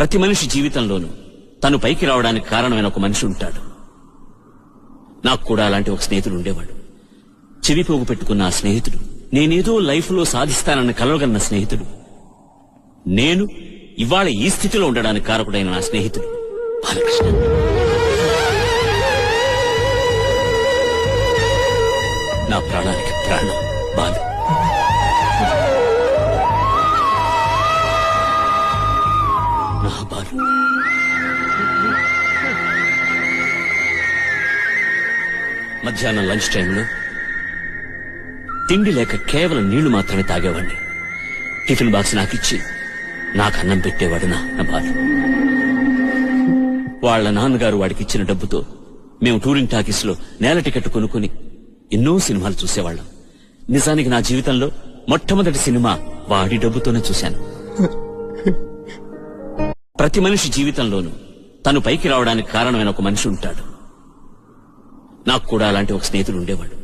ప్రతి మనిషి జీవితంలోనూ తను పైకి రావడానికి కారణమైన ఒక మనిషి ఉంటాడు. నాకు కూడా అలాంటి ఒక స్నేహితుడు ఉండేవాడు. చెవి పోగు పెట్టుకున్న ఆ స్నేహితుడు నేనేదో లైఫ్లో సాధిస్తానన్న కలవగన్న స్నేహితుడు. నేను ఇవాళ ఈ స్థితిలో ఉండడానికి కారకుడైన నా స్నేహితుడు బాలకృష్ణ. నా ప్రాణానికి ప్రాణం బాలు. మహాబాలు. మధ్యాహ్నం లంచ్ టైంలో తిండి లేక కేవలం నీళ్ళు మాత్రమే తాగేవాడిని. టిఫిన్ బాక్స్ నాకిచ్చి నాకు అన్నం పెట్టేవాడు నా బాలు. వాళ్ళ నాన్నగారు వాడికి ఇచ్చిన డబ్బుతో మేము టూరింగ్ టాకీస్లో నేల టికెట్ కొనుక్కుని ఎన్నో సినిమాలు చూసేవాళ్ళం. నిజానికి నా జీవితంలో మొట్టమొదటి సినిమా వాడి డబ్బుతోనే చూశాను. ప్రతి మనిషి జీవితంలోనూ తను పైకి రావడానికి కారణమైన ఒక మనిషి ఉంటాడు. నాకు కూడా అలాంటి ఒక స్నేహితుడు ఉండేవాడు.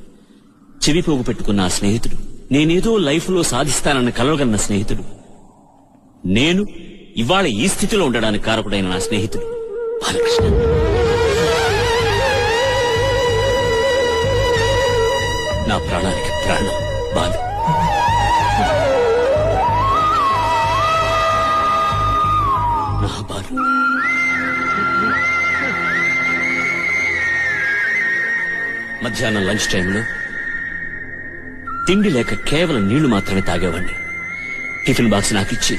చెవి పోగు పెట్టుకున్న ఆ స్నేహితుడు నేనేదో లైఫ్లో సాధిస్తానని కలవగన్న స్నేహితుడు. నేను ఇవాళ ఈ స్థితిలో ఉండడానికి కారకుడైన నా స్నేహితుడు బాలకృష్ణ. నా ప్రాణానికి ప్రాణం బాలు. మధ్యాహ్నం లంచ్ టైంలో తిండి లేక కేవలం నీళ్ళు మాత్రమే తాగేవాడిని. టిఫిన్ బాక్స్ నాకిచ్చి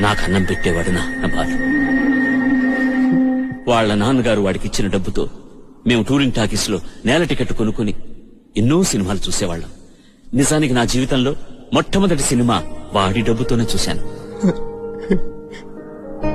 నాకు అన్నం పెట్టేవాడు నా నా బాలు వాళ్ళ నాన్నగారు వాడికి ఇచ్చిన డబ్బుతో మేము టూరింగ్ టాకీస్లో నేల టికెట్ కొనుక్కుని ఎన్నో సినిమాలు చూసేవాళ్ళం. నిజానికి నా జీవితంలో మొట్టమొదటి సినిమా వాడి డబ్బుతోనే చూశాను.